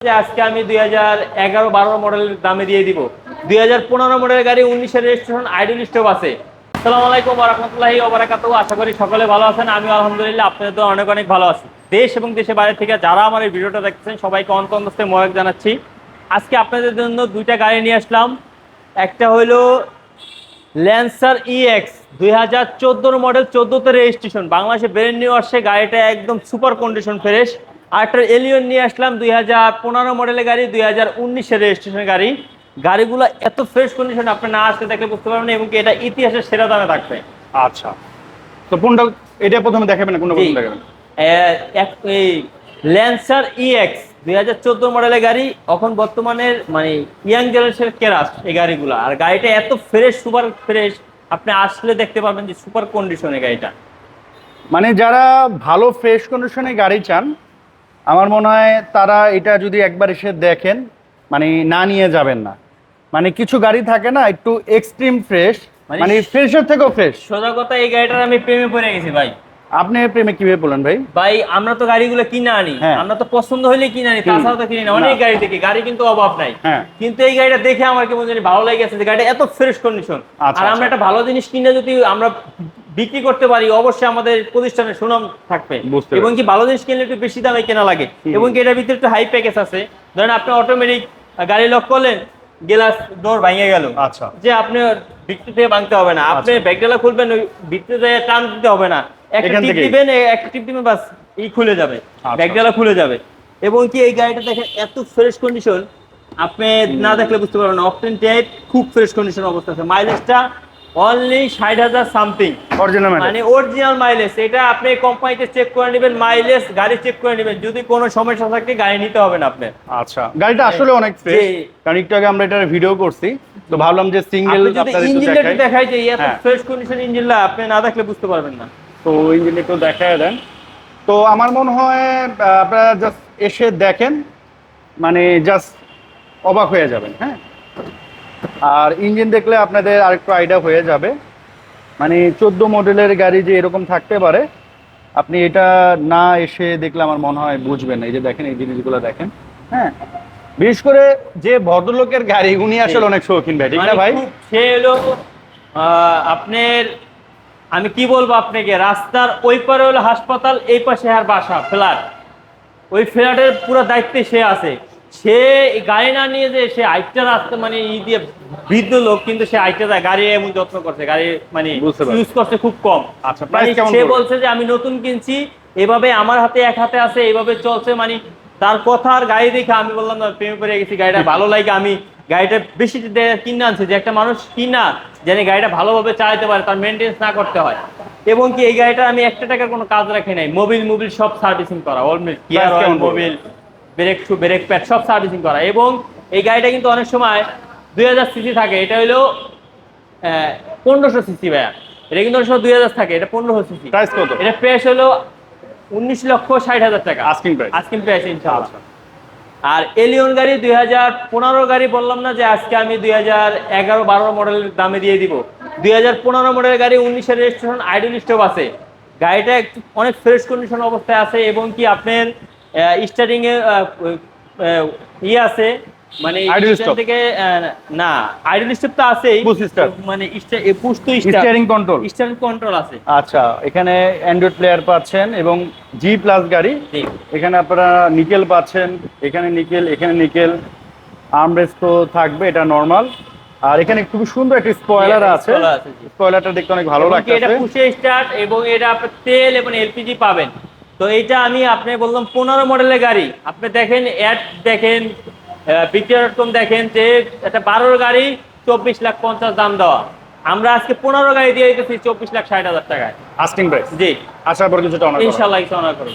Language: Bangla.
আজকে আমি দুই হাজার এগারো বারো মডেলের দামে দিয়ে দিব। দুই হাজার পনেরো মডেলের গাড়ি উনিশের রেজিস্ট্রেশন আইডল স্টপ আছে। আসসালামু আলাইকুম রহমতুল্লাহি ওবরাকাতু আশা করি সকলে ভালো আছেন আমি আলহামদুলিল্লাহ, আপনাদের তো অনেক অনেক ভালো আছি। দেশ এবং দেশের বাইরে থেকে যারা আমার এই ভিডিওটা দেখছেন সবাইকে অন্তন্দস্তে ময়ক জানাচ্ছি। আজকে আপনাদের জন্য দুইটা গাড়ি নিয়ে আসলাম। একটা হইল ল্যান্সার ইএক্স দুই হাজার চোদ্দোর মডেল চোদ্দোতে রেজিস্ট্রেশন বাংলাদেশে ব্রেন নিউ আসছে, গাড়িটা একদম সুপার কন্ডিশন ফ্রেশ আর একটা এলিয়ন নিয়ে আসলাম দুই হাজার পনেরো মডেলের গাড়ি দুই হাজার উনিশের রেজিস্ট্রেশন গাড়ি। গাড়িগুলো এত ফ্রেশ কন্ডিশন আপনি না আসতে দেখলে বুঝতে পারবেন এবং এটা ইতিহাসের সেরা দামে থাকবে। আচ্ছা। তো কোনটা এটা প্রথমে দেখাবেন না কোনটা প্রথমে দেখাবেন? এই ল্যান্সার ইএক্স দুই হাজার চোদ্দ মডেলের গাড়ি এখন বর্তমানের মানে ইয়াং জেনারেশনের কেরাস এই গাড়িগুলো। আর গাড়িটা এত ফ্রেশ সুপার ফ্রেশ আপনি আসলে দেখতে পাবেন যে সুপার কন্ডিশনের গাড়িটা। মানে যারা ভালো ফ্রেশ কন্ডিশনে গাড়ি চান আমার মনে হয় তারা এটা যদি একবার এসে দেখেন মানে না নিয়ে যাবেন না। মানে কিছু গাড়ি থাকে না একটু এক্সট্রিম ফ্রেশ মানে- মানে ফ্রেশের থেকেও ফ্রেশ সোজা কথা এই গাড়িটার আমি প্রেমে পড়ে গেছি ভাই। আপনি প্রেমে কীভাবে বলেন ভাই? ভাই আমরা তো গাড়িগুলো কিনে আনি। হ্যাঁ। আমরা তো পছন্দ হলে কিনে আনি। তাছাড়া তো কিনি না। অনেক গাড়ি দেখি গাড়ি কিন্তু অভাব নাই। হ্যাঁ। কিন্তু এই গাড়িটা দেখে আমার কেমন জানি ভালো লেগে গেছে যে গাড়িটা এত ফ্রেশ কন্ডিশন আচ্ছা, আর আমরা আচ্ছা। একটা ভালো জিনিস কিনে যদি আমরা বিক্রি করতে পারি অবশ্যই আমাদের প্রতিষ্ঠানের সুনাম থাকবে। এবং কি ভালো জিনিস কিনলে একটু বেশি দামে কেনা লাগে। এবং কি এটার ভিতরে একটু হাই প্যাকেজ আছে। ধরেন আপনি অটোমেটিক গাড়ি লক করলেন গ্লাস ডোর ভেঙে গেল। আচ্ছা। যে আপনি ভিত্তি থেকে ভাঙতে হবে না। আপনি আচ্ছা। ব্যাগডালা খুলবেন ওই ভিত্তি থেকে টান দিতে হবে না। একটা টিপ দিবেন একটা টিপ দিবেন বাস এই খুলে যাবে। আচ্ছা। ব্যাগডালা খুলে যাবে। এবং কি এই গাড়িটা দেখেন এত ফ্রেশ কন্ডিশন আপনি না দেখলে বুঝতে পারবেন অপটেন টাইপ খুব ফ্রেশ কন্ডিশন অবস্থা আছে। মাইলেজটা অনলি ষাট হাজার সামথিং অরিজিনাল মানে অরিজিনাল মাইলেজ এটা আপনি কোম্পানিতে চেক করে নেবেন মাইলেজ গাড়ি চেক করে নেবেন। যদি কোনো সমস্যা থাকে গাড়ি নিতে হবে না আপনার। আচ্ছা গাড়িটা আসলে অনেক ফ্রেশ। কারণ একটু আগে আমরা এটার ভিডিও করছি তো ভাবলাম যে সিঙ্গেল আপনি ইঞ্জিনটা দেখাই। যে এত। ফ্রেশ কন্ডিশন ইঞ্জিনটা আপনি না দেখলে বুঝতে পারবেন না। তো ইঞ্জিন একটু দেখায় দেন। তো আমার মনে হয় আপনারা জাস্ট এসে দেখেন মানে জাস্ট অবাক হয়ে যাবেন হ্যাঁ? আর ইঞ্জিন দেখলে আপনাদের আরেকটু আইডিয়া হয়ে যাবে। মানে চোদ্দ মডেলের গাড়ি যে এরকম থাকতে পারে আপনি এটা না এসে দেখলে আমার মনে হয় বুঝবেন না। এই যে দেখেন এই জিনিসগুলো দেখেন। হ্যাঁ? বিশেষ করে যে ভদ্রলোকের গাড়ি উনি আসলে অনেক শৌখিন ভাই ঠিক না মানে ভাই? সে হলো আপনার আমি কি বলব আপনাকে রাস্তার ওই পারে হলো হাসপাতাল এই পাশে আর বাসা ফ্ল্যাট। ওই ফ্ল্যাটের পুরো দায়িত্বে সে আছে। সে গাড়ি না নিয়ে যে সে আইটা রাস্তা মানে ই দিয়ে বৃদ্ধ লোক কিন্তু সে আইটা যায় গাড়ি এমন যত্ন করছে গাড়ি মানে ইউজ করছে খুব কম। আচ্ছা মানে সে বলছে যে আমি নতুন কিনছি এভাবে আমার হাতে এক হাতে আছে এইভাবে চলছে মানে তার কথা আর গাড়ি দেখে আমি বললাম না প্রেমে পড়ে গেছি গাড়িটা ভালো লাগে আমি গাড়িটা বেশি কিনে আনছি যে একটা মানুষ কিনা জানি গাড়িটা ভালোভাবে চালাতে পারে তার মেনটেন্স না করতে হয়। এবং কি এই গাড়িটা আমি একটা টাকার কোনো কাজ রাখি নাই মোবিল মোবিল সব সার্ভিসিং করা কেমন mobil brake shoe brake pad সব সার্ভিসিং করা। এবং এই গাড়িটা কিন্তু অনেক সময় দুই হাজার সিসি থাকে। এটা হলো পনেরোশো সিসি ভাইয়া। এটা কিন্তু অনেক সময় দুই হাজার থাকে। এটা পনেরোশো সিসি। প্রাইস কত? এটা প্রাইস হলো উনিশ লক্ষ ষাট হাজার টাকা। আস্কিং প্রাইস আজকিং প্রাইস ইনশাআল্লাহ। আর এলিয়ন গাড়ি দুই হাজার পনেরো গাড়ি বললাম না যে আজকে আমি দুই হাজার এগারো বারো মডেলের দামে দিয়ে দিব। দুই হাজার পনেরো মডেলের গাড়ি উনিশের রেজিস্ট্রেশন আইডল স্টপ আছে। গাড়িটা অনেক ফ্রেশ কন্ডিশন অবস্থায় আছে। এবং কি আপনার স্টার্টিং এ আহ, ইয়ে আছে মানে থেকে না আইডল স্টপ তো আছেই start। মানে পুশ তো স্টিয়ারিং কন্ট্রোল স্টার্টিং কন্ট্রোল আছে। আচ্ছা এখানে অ্যান্ড্রয়েড প্লেয়ার পাচ্ছেন এবং জি প্লাস গাড়ি। এখানে আপনারা নিকেল পাচ্ছেন এখানে নিকেল এখানে নিকেল আর্মরেস্ট তো থাকবে এটা নর্মাল আর এখানে খুব সুন্দর একটা স্পয়লার আছে। আছে। স্পয়লারটা দেখতে অনেক ভালো লাগছে এটা পুষে স্টার্ট এবং এটা আপনার তেল এবং এলপিজি পাবেন। তো এইটা আমি আপনি বললাম পনেরো মডেলের গাড়ি। আপনি দেখেন অ্যাড দেখেন বিক্রিয়া ডট কম দেখেন যে একটা বারোর গাড়ি চব্বিশ লাখ পঞ্চাশ দাম দেওয়া। আমরা আজকে পনেরো গাড়ি দিয়ে দিতেছি চব্বিশ লাখ ষাট হাজার টাকায়। Asking price ji. আসার পর কিছুটা ইনশাল্লাহ কিছু অনার করব।